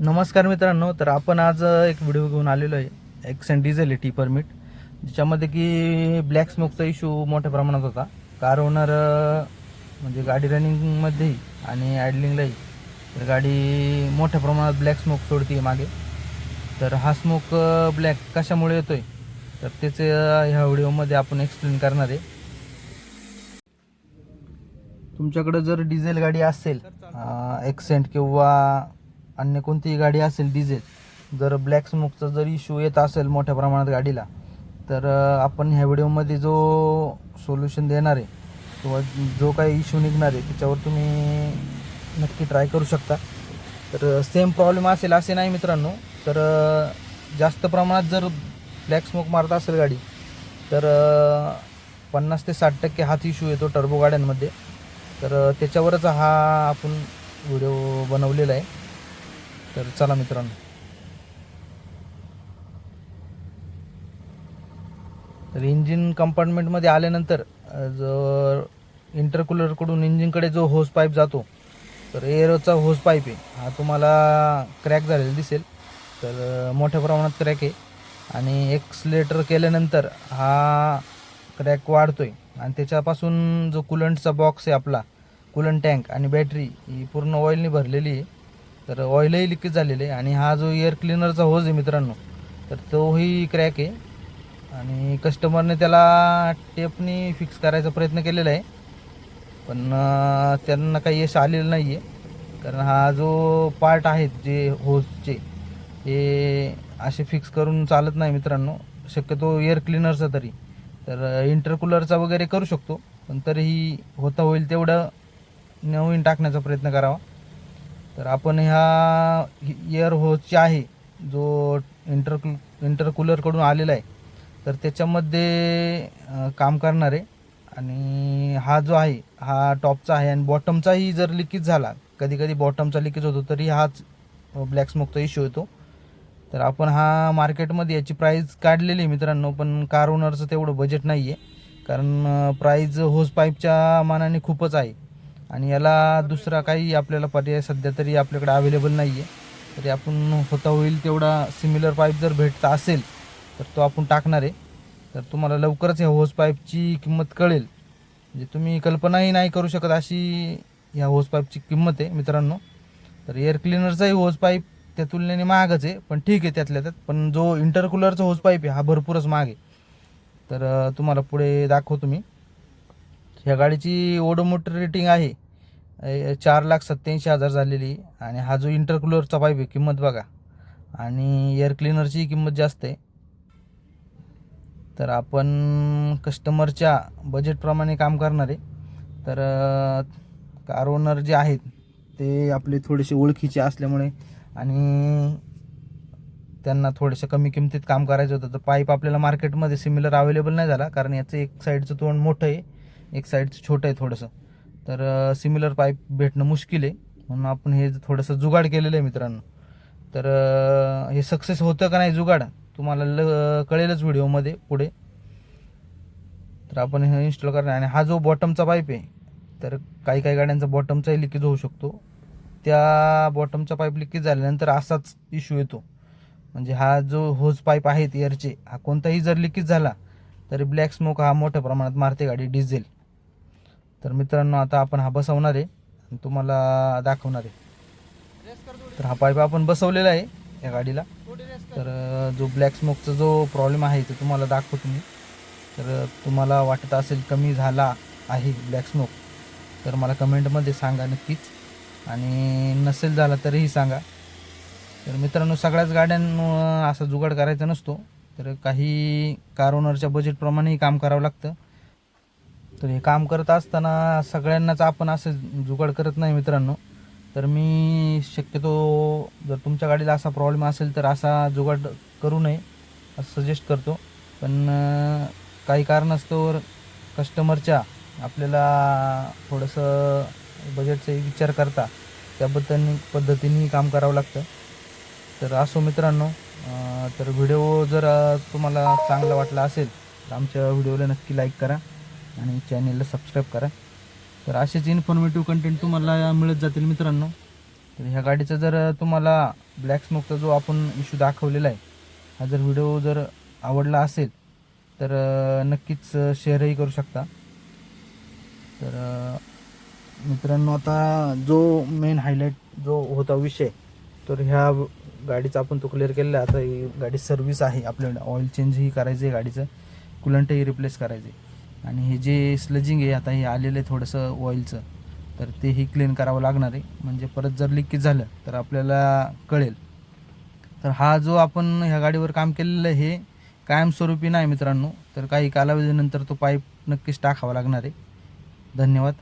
नमस्कार मित्रांनो तर आपण आज एक व्हिडिओ घेऊन आलेलो आहे एक्सेंट डिझेल आहे टी परमिट ज्याच्यामध्ये की ब्लॅक स्मोकचा इश्यू मोठ्या प्रमाणात होता. कार ओनर म्हणजे गाडी रनिंगमध्येही आणि ॲडलिंगलाही तर गाडी मोठ्या प्रमाणात ब्लॅक स्मोक सोडते मागे. तर हा स्मोक ब्लॅक कशामुळे येतो आहे तर त्याचं ह्या व्हिडिओमध्ये आपण एक्सप्लेन करणार आहे. तुमच्याकडं जर डिझेल गाडी असेल एक्सेंट किंवा अन्य कोणतीही गाडी असेल डिझेल जर ब्लॅक स्मोकचा जर इश्यू येत असेल मोठ्या प्रमाणात गाडीला तर आपण ह्या व्हिडिओमध्ये जो सोल्युशन देणार आहे किंवा जो काही इश्यू निघणार आहे त्याच्यावर तुम्ही नक्की ट्राय करू शकता. तर सेम प्रॉब्लेम असेल असे नाही मित्रांनो. तर जास्त प्रमाणात जर ब्लॅक स्मोक मारत असेल गाडी तर पन्नास ते साठ टक्के हाच इश्यू येतो टर्बो गाड्यांमध्ये. तर त्याच्यावरच हा आपण व्हिडिओ बनवलेला आहे. तर चला मित्रांनो. तर इंजिन कंपार्टमेंटमध्ये आल्यानंतर जो जर इंटरकुलरकडून इंजिनकडे जो होस पाईप जातो तर एअरचा होस पाईप आहे. हा तुम्हाला क्रॅक झालेला दिसेल. तर मोठ्या प्रमाणात क्रॅक आहे. आणि एक्सलेटर केल्यानंतर हा क्रॅक वाढतो आहे आणि त्याच्यापासून जो कुलंटचा बॉक्स आहे आपला कुलंट टँक आणि बॅटरी ही पूर्ण ऑइलनी भरलेली आहे. तर ऑइलही लिकेज झालेलं आहे. आणि हा जो एअर क्लिनरचा होज आहे मित्रांनो तर तोही क्रॅक आहे. आणि कस्टमरने त्याला टेपनी फिक्स करायचा प्रयत्न केलेला आहे. पण त्यांना काही यश आलेलं नाही आहे कारण हा जो पार्ट आहेत जे होजचे हे असे फिक्स करून चालत नाही मित्रांनो. शक्यतो एअर क्लिनरचा तरी. तर इंटरकूलरचा वगैरे करू शकतो. पण तरीही होता होईल तेवढं नवीन टाकण्याचा प्रयत्न करावा. तर आपण ह्या एअर होजचे आहे जो इंटरकू इंटरकूलरकडून आलेला आहे तर त्याच्यामध्ये काम करणार आहे. आणि हा जो आहे हा टॉपचा आहे आणि बॉटमचाही जर लिकेज झाला कधी कधी बॉटमचा लिकेज होतो तरी हाच ब्लॅक स्मोकचा इश्यू येतो. तर आपण हा मार्केटमध्ये याची प्राईज काढलेली आहे मित्रांनो पण कार ओनरचं तेवढं बजेट नाही आहे कारण प्राईज होस पाईपच्या मानाने खूपच आहे. आणि याला दुसरा काही आपल्याला पर्याय सध्या तरी आपल्याकडे अवेलेबल नाही आहे तरी आपण होता होईल तेवढा सिमिलर पाईप जर भेटता असेल तर तो आपण टाकणार आहे. तर तुम्हाला लवकरच ह्या होस पाईपची किंमत कळेल. म्हणजे तुम्ही कल्पनाही नाही करू शकत अशी ह्या होस पाईपची किंमत आहे मित्रांनो. तर एअर क्लिनरचाही होस पाईप त्या तुलनेने महागच आहे पण ठीक आहे त्यातल्या त्यात. पण जो इंटरकुलरचा होस पाईप आहे हा भरपूरच महाग आहे. तर तुम्हाला पुढे दाखवतो मी. ह्या गाडीची ओडोमोटर रेटिंग आहे. चार लाख सत्याऐंशी हजार झालेली. आणि हा जो इंटरकुलरचा पाईप आहे किंमत बघा. आणि एअर क्लिनरची किंमत जास्त आहे. तर आपण कस्टमरच्या बजेटप्रमाणे काम करणार आहे. तर कार ओनर जे आहेत ते आपले थोडेसे ओळखीचे असल्यामुळे आणि त्यांना थोडेसे कमी किमतीत काम करायचं होतं तर पाईप आपल्याला मार्केटमध्ये सिमिलर अवेलेबल नाही झाला. कारण याचं एक साईडचं तोंड मोठं आहे. एक साईडचं छोटं आहे थोडंसं. तर सिमिलर पाईप भेटणं मुश्किल आहे. म्हणून आपण हे थोडंसं जुगाड केलेलं आहे मित्रांनो. तर हे सक्सेस होतं का नाही जुगाड तुम्हाला ल कळेलच व्हिडिओमध्ये पुढे. तर आपण हे इन्स्टॉल करणार आणि हा जो बॉटमचा पाईप आहे तर काही काही गाड्यांचा बॉटमचाही लिकेज होऊ शकतो. त्या बॉटमचा पाईप लिकेज झाल्यानंतर असाच इश्यू येतो. म्हणजे हा जो होज पाईप आहेत एअरचे हा कोणताही जर लिकेज झाला तरी ब्लॅक स्मोक हा मोठ्या प्रमाणात मारते गाडी डिझेल तर मित्रांनो आता आपण हा बसवणार आहे. आणि तुम्हाला दाखवणार आहे. तर हा पाईप आपण बसवलेला आहे या गाडीला. तर जो ब्लॅक स्मोकचा जो प्रॉब्लेम आहे ते तुम्हाला दाखवतो मी. तर तुम्हाला वाटत असेल कमी झाला आहे ब्लॅक स्मोक तर मला कमेंटमध्ये सांगा नक्कीच. आणि नसेल झाला तरीही सांगा. तर मित्रांनो सगळ्याच गाड्यांना असा जुगाड करायचा नसतो. तर काही कार ओनरच्या बजेटप्रमाणेही काम करावं लागतं. तर हे काम करत असताना सगळ्यांनाच आपण असं जुगाड करत नाही मित्रांनो. तर मी शक्यतो जर तुमच्या गाडीला असा प्रॉब्लेम असेल तर असा जुगाड करू नये असं सजेस्ट करतो. पण काही कारणास्तव कस्टमरच्या आपल्याला थोडंसं बजेटचा विचार करता त्याबद्दल पद्धतीने काम करावं लागतं. तर असो मित्रांनो तर व्हिडिओ जर तुम्हाला चांगला वाटला असेल तर आमच्या व्हिडिओला नक्की लाईक करा. आणि चॅनेलला सबस्क्राईब करा. तर असेच इन्फॉर्मेटिव्ह कंटेंट तुम्हाला मिळत जातील मित्रांनो. तर ह्या गाडीचा जर तुम्हाला ब्लॅक स्मोकचा जो आपण इश्यू दाखवलेला आहे हा जर व्हिडिओ जर आवडला असेल तर नक्कीच शेअरही करू शकता. तर मित्रांनो आता जो मेन हायलाईट जो होता विषय तर ह्या गाडीचा आपण तो क्लिअर केलेला आहे. आता ही गाडी सर्व्हिस आहे. आपल्याकडे ऑइल चेंजही करायचं आहे गाडीचं. कुलंटही रिप्लेस करायचं आहे आणि हे जे स्लजिंग आहे आता हे आलेलं आहे थोडंसं ऑइलचं तर तेही क्लीन करावं लागणार आहे. म्हणजे परत जर लिकेज झालं तर आपल्याला कळेल. तर हा जो आपण ह्या गाडीवर काम केलेलं आहे हे कायमस्वरूपी नाही मित्रांनो. तर काही कालावधीनंतर तो पाईप नक्कीच टाकावा लागणार आहे. धन्यवाद.